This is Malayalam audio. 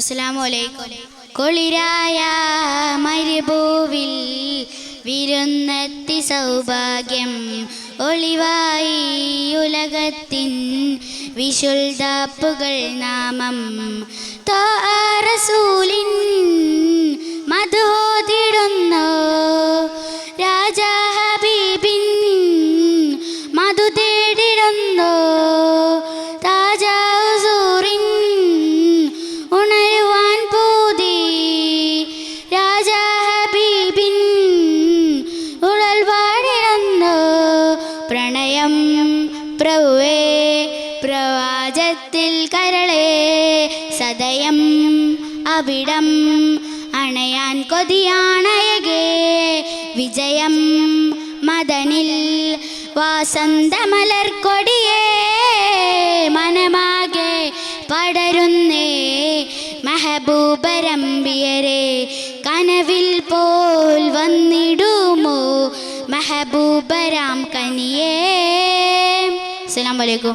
അസ്സലാമലൈക്കും കുളിരായ മരുഭൂവിൽ വിരുന്നെത്തി സൗഭാഗ്യം ഒളിവായി ഉലകത്തിൻ വിശുദ്ധാപ്പുകൾ നാമം. താറസൂലിൻ പ്രണയം പ്രഭുവേ പ്രവാചത്തിൽ കരളേ സദയം അവിടം അണയാൻ കൊതിയാണയകേ വിജയം മദനിൽ വാസന്തമലർ കൊടിയേ മനമാകെ പടരുന്നേ മെഹബൂബരമ്പിയരെ കനവിൽ പോൽ വന്നിടുമോ മെഹബൂബരാം കനിയേ അസ്സലാമു അലൈക്കും